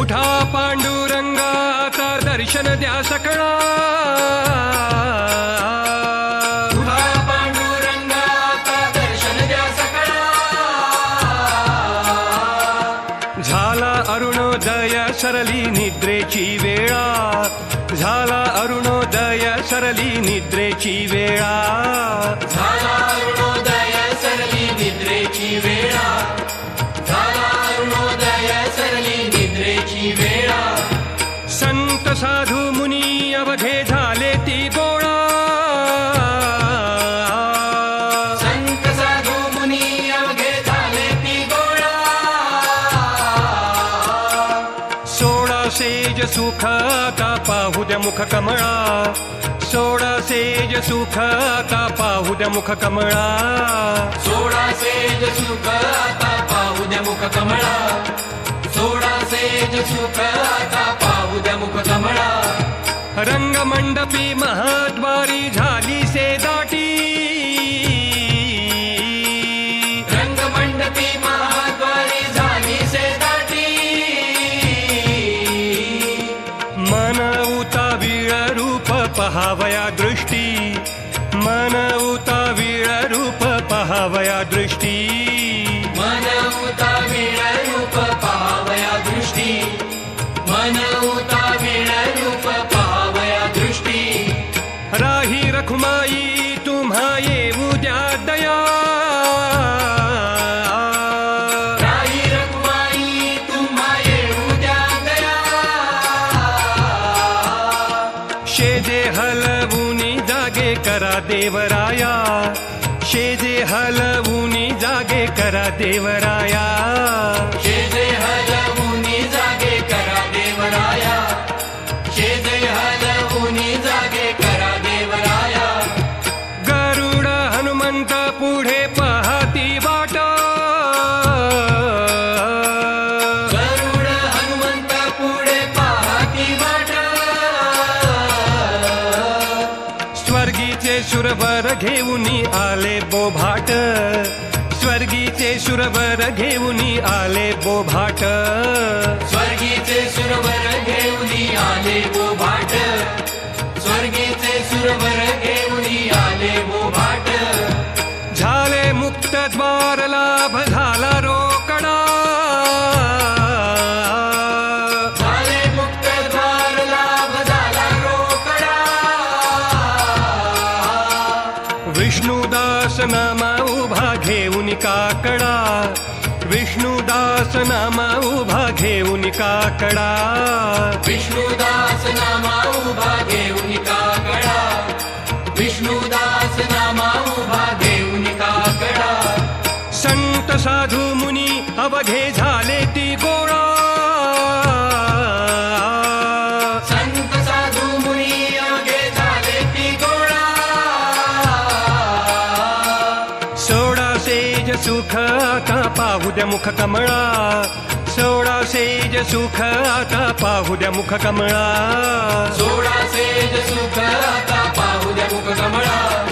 उठा पांडुरंगा आता दर्शन द्या सकळा उठा पांडुरंगा आता दर्शन द्या सकळा झाला अरुणोदय सरली निद्रेची वेळा. झाला अरुणोदय सरली निद्रेची वेळा. सेज सुख आता पाहू द्या मुख कमळा? सोळा सेज सुख आता पाहू द्या मुख कमळा? सोळा सेज सुख आता पाहू द्या मुख कमळा? सोळा सेज सुख आता पाहू द्या मुख कमळा? रंगमंडपी महाद्वारी झाली से दाटी। पहावया दृष्टी मन उतावीळ रूप पहावया दृष्टी. शेजे हलवुनी जागे करा देवराया. शेजे हलवुनी जागे करा देवराया. सुरवर घेऊनी आले बोभाट. स्वर्गीचे सुरवर घेऊनी आले बोभाट. स्वर्गीचे सुरवर घेऊनी आले वो भाट स्वर्गीचे सुरवर घेऊनी आले वो भाट झाले मुक्त द्वार लाभ झाला रोकडा नामा उभा घेऊन काकडा. विष्णुदास नामा उभा घेऊन काकडा. विष्णुदास नामा उभा घेऊन काकडा. विष्णुदास नामा उभा घेऊन काकडा. संत साधू मुनी अवघे झाले सुख आता पाहू द्या मुख कमळा. सोळा सेज सुख आता पाहू द्या मुख कमळा. सोळा सेज सुख आता पाहू द्या मुख कमळा.